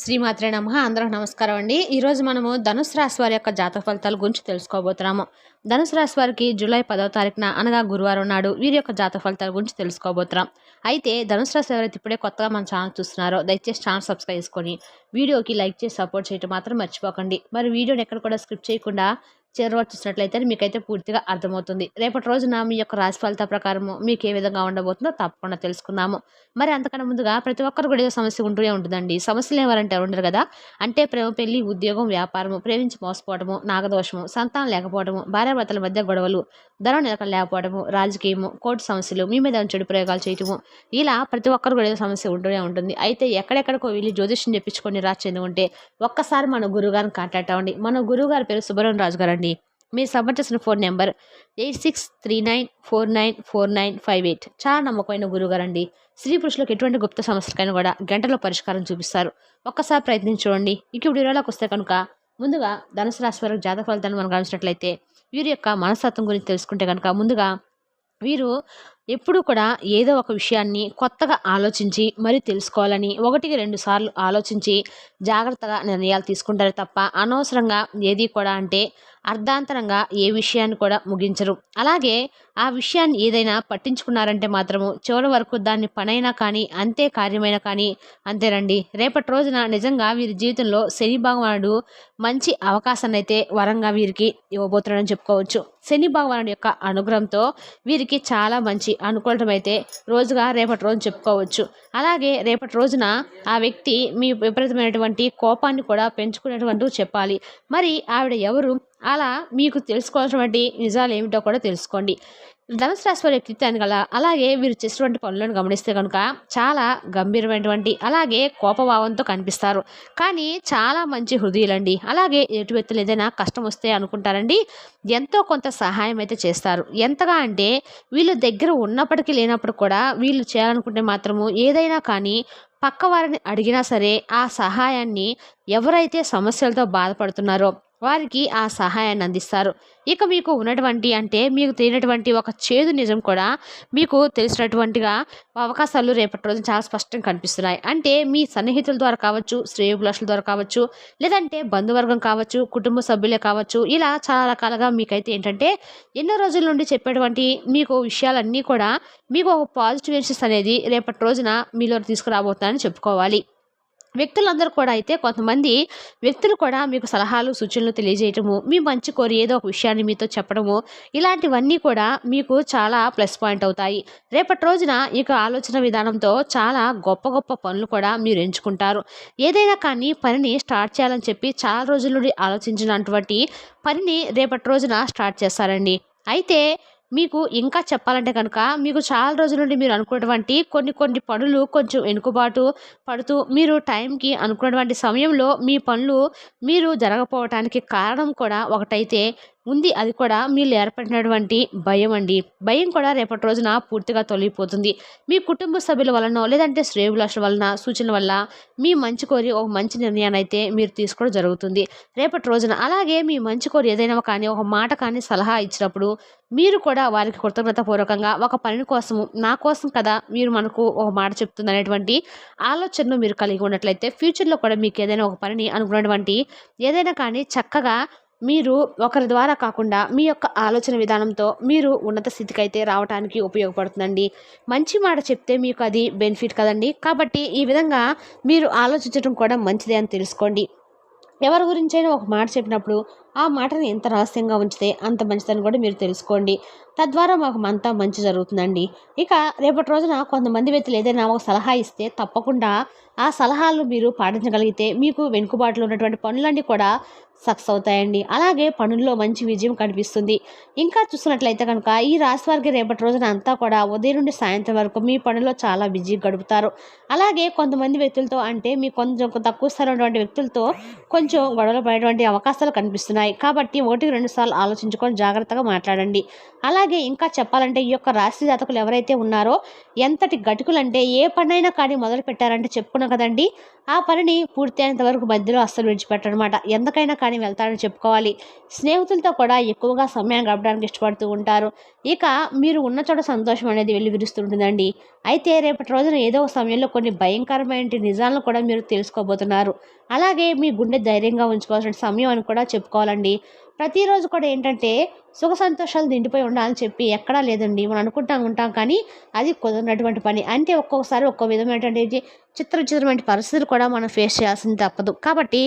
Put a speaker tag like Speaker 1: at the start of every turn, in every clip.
Speaker 1: శ్రీమాత్రే నమ. అందరూ నమస్కారం అండి. ఈరోజు మనము ధనుసు రాశి వారి యొక్క జాతక ఫలితాల గురించి తెలుసుకోబోతున్నాము. ధనుసు రాశి వారికి జూలై పదవ తారీఖున అనగా గురువారం నాడు వీరి యొక్క జాతక ఫలితాల గురించి తెలుసుకోబోతున్నాం. అయితే ధనుసు రాశి ఎవరైతే ఇప్పుడే కొత్తగా మన ఛానల్ చూస్తున్నారో. దయచేసి ఛానల్ సబ్స్క్రైబ్ చేసుకొని వీడియోకి లైక్ చేసి సపోర్ట్ చేయడం మాత్రం మర్చిపోకండి. మరి వీడియోని ఎక్కడ కూడా స్క్రిప్ట్ చేయకుండా చివరి చూసినట్లయితే మీకైతే పూర్తిగా అర్థమవుతుంది. రేపటి రోజున మీ యొక్క రాశి ఫలితాల ప్రకారము మీకు ఏ విధంగా ఉండబోతుందో తప్పకుండా తెలుసుకుందాము. మరి అంతకన్నా ముందుగా ప్రతి ఒక్కరు కూడా ఏదో సమస్య ఉంటూనే ఉంటుందండి. సమస్యలు ఎవరంటే ఉండరు కదా? అంటే ప్రేమ పెళ్ళి ఉద్యోగం వ్యాపారము ప్రేమించి మోసపోవడము నాగదోషము సంతానం లేకపోవడము భార్యాభర్తల మధ్య గొడవలు ధన నిలకడ లేకపోవడము రాజకీయము కోర్టు సమస్యలు మీ మీద చెడు ప్రయోగాలు చేయటము ఇలా ప్రతి ఒక్కరు కూడా ఏదో సమస్య ఉంటూనే ఉంటుంది. అయితే ఎక్కడెక్కడికో వెళ్ళి జ్యోతిష్యం చెప్పించుకొని రాచెందు ఉంటే ఒక్కసారి మన గురువుగారిని కాంటాక్ట్ అవ్వండి. మన గురువుగారి పేరు సుబ్రహ్మణ్య రాజు గారు అండి మీరు submit phone number eight six three nine four nine four nine five eight. చాలా నమ్మకమైన గురువుగారు అండి స్త్రీ పురుషులకు ఎటువంటి గుప్త సమస్యలకైనా కూడా గంటలో పరిష్కారం చూపిస్తారు. ఒక్కసారి ప్రయత్నించి చూడండి. ఇక ఇప్పుడు వీడియోలోకి వస్తే కనుక ముందుగా ధనుసు రాశి వారికి జాతక ఫలితాన్ని మనం గమనించినట్లయితే వీరి యొక్క మనస్తత్వం గురించి తెలుసుకుంటే కనుక ముందుగా వీరు ఎప్పుడూ కూడా ఏదో ఒక విషయాన్ని కొత్తగా ఆలోచించి మరి తెలుసుకోవాలని ఒకటికి రెండు సార్లు ఆలోచించి జాగ్రత్తగా నిర్ణయాలు తీసుకుంటారు తప్ప అనవసరంగా ఏది కూడా అంటే అర్ధాంతరంగా ఏ విషయాన్ని కూడా ముగించరు. అలాగే ఆ విషయాన్ని ఏదైనా పట్టించుకున్నారంటే మాత్రము చివరి వరకు దాన్ని పనైనా కానీ అంతే కార్యమైనా కానీ అంతేనండి రేపటి రోజున నిజంగా వీరి జీవితంలో శని భగవానుడు మంచి అవకాశాన్ని అయితే వరంగా వీరికి ఇవ్వబోతున్నాడని చెప్పుకోవచ్చు. శని భగవానుడి యొక్క అనుగ్రహంతో వీరికి చాలా మంచి అనుకోవటం అయితే రోజుగా రేపటి రోజు చెప్పుకోవచ్చు. అలాగే రేపటి రోజున ఆ వ్యక్తి మీ విపరీతమైనటువంటి కోపాన్ని కూడా పెంచుకునేటువంటి చెప్పాలి. మరి ఆవిడ ఎవరు? అలా మీకు తెలుసుకోవాల్సినటువంటి నిజాలు ఏమిటో కూడా తెలుసుకోండి. ధనుసు రాశి వారి వ్యక్తిత్వాన్ని గల అలాగే వీరు చేసినటువంటి పనులను గమనిస్తే కనుక చాలా గంభీరమైనటువంటి అలాగే కోపభావంతో కనిపిస్తారు. కానీ చాలా మంచి హృదయులండి. అలాగే ఎటు వ్యక్తులు ఏదైనా కష్టం వస్తే అనుకుంటారండి ఎంతో కొంత సహాయం అయితే చేస్తారు. ఎంతగా అంటే వీళ్ళు దగ్గర ఉన్నప్పటికీ లేనప్పుడు కూడా వీళ్ళు చేయాలనుకుంటే మాత్రము ఏదైనా కానీ పక్క వారిని అడిగినా సరే ఆ సహాయాన్ని ఎవరైతే సమస్యలతో బాధపడుతున్నారో వారికి ఆ సహాయాన్ని అందిస్తారు. ఇక మీకు ఉన్నటువంటి అంటే మీకు తెలియనటువంటి ఒక చేదు నిజం కూడా మీకు తెలిసినటువంటిగా అవకాశాలు రేపటి రోజు చాలా స్పష్టంగా కనిపిస్తున్నాయి. అంటే మీ సన్నిహితుల ద్వారా కావచ్చు శ్రేయోభిలాషుల ద్వారా కావచ్చు లేదంటే బంధువర్గం కావచ్చు కుటుంబ సభ్యులే కావచ్చు ఇలా చాలా రకాలుగా మీకైతే ఏంటంటే ఎన్నో రోజుల నుండి చెప్పేటువంటి మీకు విషయాలన్నీ కూడా మీకు ఒక పాజిటివ్ ఎనర్జీస్ అనేది రేపటి రోజున మీలో తీసుకురాబోతున్నారని చెప్పుకోవాలి. వ్యక్తులందరూ కూడా అయితే కొంతమంది వ్యక్తులు కూడా మీకు సలహాలు సూచనలు తెలియజేయటము మీ మంచి కోరి ఏదో ఒక విషయాన్ని మీతో చెప్పడము ఇలాంటివన్నీ కూడా మీకు చాలా ప్లస్ పాయింట్ అవుతాయి. రేపటి రోజున ఇక ఆలోచన విధానంతో చాలా గొప్ప గొప్ప పనులు కూడా మీరు ఎంచుకుంటారు. ఏదైనా కానీ పనిని స్టార్ట్ చేయాలని చెప్పి చాలా రోజుల నుండి ఆలోచించినటువంటి పనిని రేపటి రోజున స్టార్ట్ చేస్తారండి. అయితే మీకు ఇంకా చెప్పాలంటే కనుక మీకు చాలా రోజుల నుండి మీరు అనుకున్నటువంటి కొన్ని కొన్ని పనులు కొంచెం వెనుకబాటు పడుతూ మీరు టైంకి అనుకున్నటువంటి సమయంలో మీ పనులు మీరు జరగకపోవటానికి కారణం కూడా ఒకటైతే ఉంది. అది కూడా మీరు ఏర్పడినటువంటి భయం అండి భయం కూడా రేపటి రోజున పూర్తిగా తొలగిపోతుంది. మీ కుటుంబ సభ్యుల వలన లేదంటే శ్రేయభిలాషుల వలన సూచన వల్ల మీ మంచి కోరి ఒక మంచి నిర్ణయాన్ని అయితే మీరు తీసుకోవడం జరుగుతుంది. రేపటి రోజున అలాగే మీ మంచి కోరి ఏదైనా కానీ ఒక మాట కానీ సలహా ఇచ్చినప్పుడు మీరు కూడా వారికి కృతజ్ఞతాపూర్వకంగా ఒక పని కోసము నా కోసం కదా మీరు మనకు ఒక మాట చెప్తుంది అనేటువంటి ఆలోచనను మీరు కలిగి ఉన్నట్లయితే ఫ్యూచర్లో కూడా మీకు ఏదైనా ఒక పనిని అనుకున్నటువంటి ఏదైనా కానీ చక్కగా మీరు ఒకరి ద్వారా కాకుండా మీ యొక్క ఆలోచన విధానంతో మీరు ఉన్నత స్థితికి అయితే రావడానికి ఉపయోగపడుతుందండి. మంచి మాట చెప్తే మీకు అది బెనిఫిట్ కదండి. కాబట్టి ఈ విధంగా మీరు ఆలోచించడం కూడా మంచిదే అని తెలుసుకోండి. ఎవరి గురించైనా ఒక మాట చెప్పినప్పుడు ఆ మాటను ఎంత రహస్యంగా ఉంచితే అంత మంచిదని కూడా మీరు తెలుసుకోండి. తద్వారా మాకు అంతా మంచి జరుగుతుందండి. ఇక రేపటి రోజున కొంతమంది వ్యక్తులు ఏదైనా ఒక సలహా ఇస్తే తప్పకుండా ఆ సలహాలు మీరు పాటించగలిగితే మీకు వెనుకబాటులో ఉన్నటువంటి పనులన్నీ కూడా సక్సెస్ అవుతాయండి. అలాగే పనుల్లో మంచి విజయం కనిపిస్తుంది. ఇంకా చూసినట్లయితే కనుక ఈ రాశి వారికి రేపటి రోజున అంతా కూడా ఉదయం నుండి సాయంత్రం వరకు మీ పనుల్లో చాలా బిజీ గడుపుతారు. అలాగే కొంతమంది వ్యక్తులతో అంటే మీ కొంచెం తక్కువ స్థాయి ఉన్నటువంటి వ్యక్తులతో కొంచెం గొడవలు పడేటువంటి అవకాశాలు కనిపిస్తున్నాయి. ఉన్నాయి. కాబట్టి ఒకటికి రెండు సార్లు ఆలోచించుకొని జాగ్రత్తగా మాట్లాడండి. అలాగే ఇంకా చెప్పాలంటే ఈ యొక్క రాశి జాతకులు ఎవరైతే ఉన్నారో ఎంతటి గటుకులంటే ఏ పనైనా కానీ మొదలు పెట్టారంటే చెప్పుకున్నాం కదండి. ఆ పనిని పూర్తయినంత వరకు మధ్యలో అస్సలు విడిచిపెట్టనమాట. ఎంతకైనా కానీ వెళ్తారని చెప్పుకోవాలి. స్నేహితులతో కూడా ఎక్కువగా సమయం గడపడానికి ఇష్టపడుతూ ఉంటారు. ఇక మీరు ఉన్న చోట సంతోషం అనేది వెళ్ళి విరుస్తుంటుందండి అయితే రేపటి రోజున ఏదో సమయంలో కొన్ని భయంకరమైన నిజాలను కూడా మీరు తెలుసుకోబోతున్నారు. అలాగే మీ గుండె ధైర్యంగా ఉంచుకోవాల్సిన సమయం అని కూడా చెప్పుకోవాలండి. ప్రతిరోజు కూడా ఏంటంటే సుఖ సంతోషాలు నిండిపోయి ఉండాలని చెప్పి ఎక్కడా లేదండి. మనం అనుకుంటాం ఉంటాం కానీ అది కుదరినటువంటి పని. అంటే ఒక్కొక్కసారి ఒక్కో విధమైనటువంటి చిత్ర విచిత్రమైన పరిస్థితులు కూడా మనం ఫేస్ చేయాల్సింది తప్పదు. కాబట్టి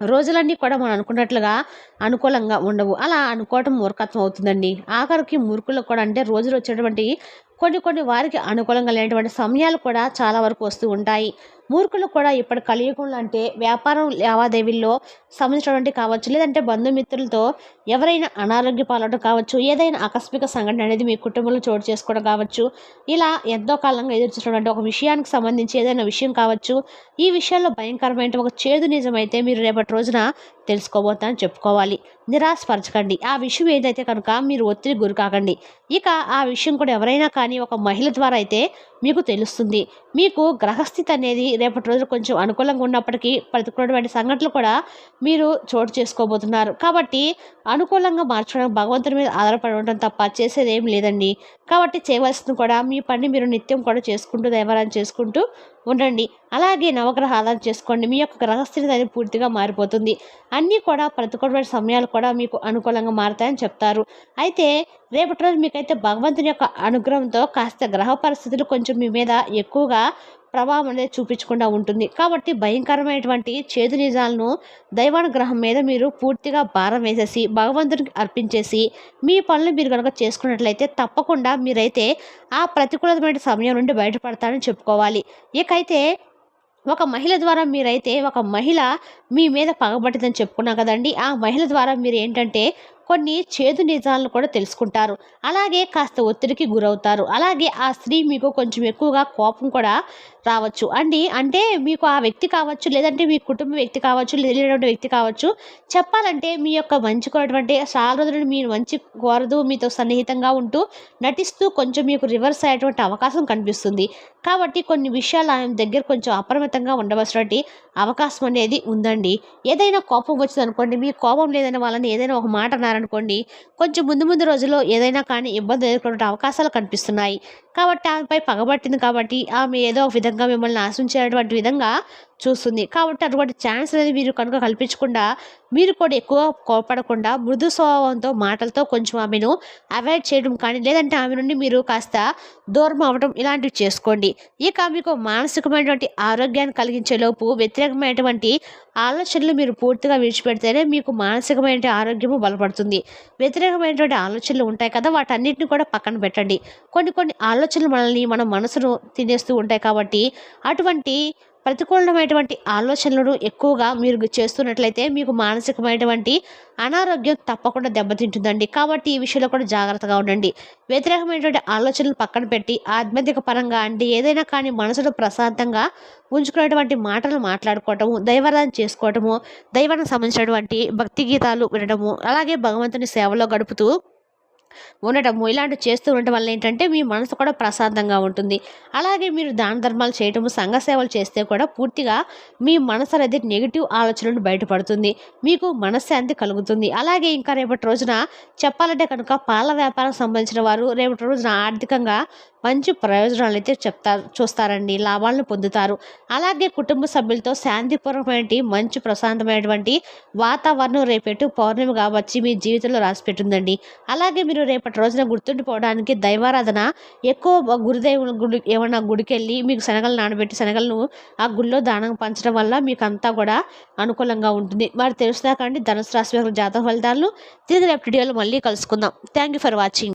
Speaker 1: రోజులన్నీ కూడా మనం అనుకున్నట్లుగా అనుకూలంగా ఉండవు. అలా అనుకోవటం మూర్ఖత్వం అవుతుందండి. ఆఖరికి మురుకులకు కూడా అంటే రోజులు వచ్చేటువంటి కొన్ని కొన్ని వారికి అనుకూలంగా లేనటువంటి సమయాలు కూడా చాలా వరకు వస్తూ ఉంటాయి. మూర్ఖులు కూడా ఇప్పటి కలియుగంలో అంటే వ్యాపారం లావాదేవీల్లో సంబంధించినటువంటి కావచ్చు లేదంటే బంధుమిత్రులతో ఎవరైనా అనారోగ్య పాలవడం కావచ్చు ఏదైనా ఆకస్మిక సంఘటన అనేది మీ కుటుంబంలో చోటు చేసుకోవడం కావచ్చు ఇలా ఎంతో కాలంగా ఎదురు ఒక విషయానికి సంబంధించి ఏదైనా విషయం కావచ్చు ఈ విషయాల్లో భయంకరమైన ఒక చేదు నిజమైతే మీరు రేపటి రోజున తెలుసుకోబోతానని చెప్పుకోవాలి. నిరాశపరచకండి. ఆ విషయం ఏదైతే కనుక మీరు ఒత్తిడి గురి కాకండి. ఇక ఆ విషయం కూడా ఎవరైనా కానీ ఒక మహిళ ద్వారా అయితే మీకు తెలుస్తుంది. మీకు గ్రహస్థితి అనేది రేపటి రోజు కొంచెం అనుకూలంగా ఉన్నప్పటికీ ప్రతికూలమైన సంఘటనలు కూడా మీరు చోటు చేసుకోబోతున్నారు. కాబట్టి అనుకూలంగా మార్చడం భగవంతుని మీద ఆధారపడి ఉండడం తప్ప చేసేది ఏం లేదండి. కాబట్టి చేయవలసింది కూడా మీ పని మీరు నిత్యం కూడా చేసుకుంటూ దేవాలయం చేసుకుంటూ ఉండండి. అలాగే నవగ్రహ ఆధారం చేసుకోండి. మీ యొక్క గ్రహస్థితి అనేది పూర్తిగా మారిపోతుంది. అన్నీ కూడా ప్రతికూలమైన సమయాలు కూడా మీకు అనుకూలంగా మారుతాయని చెప్తారు. అయితే రేపటి రోజు మీకైతే భగవంతుని యొక్క అనుగ్రహంతో కాస్త గ్రహ పరిస్థితులు కొంచెం మీ మీద ఎక్కువగా ప్రభావం అనేది చూపించకుండా ఉంటుంది. కాబట్టి భయంకరమైనటువంటి చేదు నిజాలను దైవానుగ్రహం మీద మీరు పూర్తిగా భారం వేసేసి భగవంతునికి అర్పించేసి మీ పనులు మీరు కనుక చేసుకున్నట్లయితే తప్పకుండా మీరైతే ఆ ప్రతికూలమైన సమయం నుండి బయటపడతారని చెప్పుకోవాలి. ఇకైతే ఒక మహిళ ద్వారా మీరైతే ఒక మహిళ మీ మీద పగబట్టిందని చెప్పుకున్నాం కదండి. ఆ మహిళ ద్వారా మీరు ఏంటంటే కొన్ని చేదు నిజాలను కూడా తెలుసుకుంటారు. అలాగే కాస్త ఒత్తిడికి గురవుతారు. అలాగే ఆ స్త్రీ మీకు కొంచెం ఎక్కువగా కోపం కూడా రావచ్చు. అండి అంటే మీకు ఆ వ్యక్తి కావచ్చు లేదంటే మీ కుటుంబ వ్యక్తి కావచ్చు లేనటువంటి వ్యక్తి కావచ్చు చెప్పాలంటే మీ యొక్క మంచి కోరటువంటి చాలా రోజులు మీరు మంచి కోరదు మీతో సన్నిహితంగా ఉంటూ నటిస్తూ కొంచెం మీకు రివర్స్ అయ్యేటువంటి అవకాశం కనిపిస్తుంది. కాబట్టి కొన్ని విషయాలు ఆయన దగ్గర కొంచెం అప్రమత్తంగా ఉండవలసినటువంటి అవకాశం అనేది ఉందండి. ఏదైనా కోపం వచ్చింది అనుకోండి మీ కోపం లేదని వాళ్ళని ఏదైనా ఒక మాట అన్నారనుకోండి కొంచెం ముందు ముందు రోజుల్లో ఏదైనా కానీ ఇబ్బంది ఎదుర్కొనే అవకాశాలు కనిపిస్తున్నాయి. కాబట్టి ఆమెపై పగబట్టింది కాబట్టి ఆమె ఏదో ఒక విధంగా మిమ్మల్ని ఆశించేటువంటి విధంగా చూస్తుంది. కాబట్టి అటువంటి ఛాన్స్ అనేది మీరు కనుక కల్పించకుండా మీరు కూడా ఎక్కువ కోపడకుండా మృదు స్వభావంతో మాటలతో కొంచెం ఆమెను అవాయిడ్ చేయడం కానీ లేదంటే ఆమె నుండి మీరు కాస్త దూరం అవ్వడం ఇలాంటివి చేసుకోండి. ఇక మీకు మానసికమైనటువంటి ఆరోగ్యాన్ని కలిగించేలోపు వ్యతిరేకమైనటువంటి ఆలోచనలు మీరు పూర్తిగా విడిచిపెడితేనే మీకు మానసికమైన ఆరోగ్యము బలపడుతుంది. వ్యతిరేకమైనటువంటి ఆలోచనలు ఉంటాయి కదా వాటన్నిటిని కూడా పక్కన పెట్టండి. కొన్ని కొన్ని ఆలోచనలు మనల్ని మన మనసును తినేస్తూ ఉంటాయి కాబట్టి అటువంటి ప్రతికూలమైనటువంటి ఆలోచనలను ఎక్కువగా మీరు చేస్తున్నట్లయితే మీకు మానసికమైనటువంటి అనారోగ్యం తప్పకుండా దెబ్బతింటుందండి. కాబట్టి ఈ విషయంలో కూడా జాగ్రత్తగా ఉండండి. వ్యతిరేకమైనటువంటి ఆలోచనలు పక్కన పెట్టి ఆధ్యాత్మిక పరంగా అంటే ఏదైనా కానీ మనసును ప్రశాంతంగా ఉంచుకునేటువంటి మాటలు మాట్లాడుకోవటము దైవారాధన చేసుకోవటము దైవానికి సంబంధించినటువంటి భక్తి గీతాలు వినడము అలాగే భగవంతుని సేవలో గడుపుతూ ఉండటము ఇలాంటివి చేస్తూ ఉండటం వల్ల ఏంటంటే మీ మనసు కూడా ప్రశాంతంగా ఉంటుంది. అలాగే మీరు దాన ధర్మాలు చేయటము సంఘ సేవలు చేస్తే కూడా పూర్తిగా మీ మనసు అనేది నెగిటివ్ ఆలోచనలు బయటపడుతుంది. మీకు మనశ్శాంతి కలుగుతుంది. అలాగే ఇంకా రేపటి రోజున చెప్పాలంటే కనుక పాల వ్యాపారం సంబంధించిన వారు రేపటి రోజున ఆర్థికంగా మంచి ప్రయోజనాలు అయితే చెప్తారు చూస్తారండి లాభాలను పొందుతారు. అలాగే కుటుంబ సభ్యులతో శాంతిపూర్వకమైన మంచి ప్రశాంతమైనటువంటి వాతావరణం రేపెట్టు పౌర్ణమిగా వచ్చి మీ జీవితంలో రాసిపెట్టుందండి. అలాగే మీరు రేపటి రోజున గుర్తుండిపోవడానికి దైవారాధన ఎక్కువ గురుదేవుని గుడి ఏమన్నా గుడికి వెళ్ళి మీకు శనగలు నానబెట్టి శనగలను ఆ గుళ్ళో దానం పంచడం వల్ల మీకు అంతా కూడా అనుకూలంగా ఉంటుంది. మరి తెలుసుదాకండి ధనుసు రాశి జాతక ఫలితాలను తిరిగి రేపు వీడియోలో మళ్ళీ కలుసుకుందాం. Thank you for watching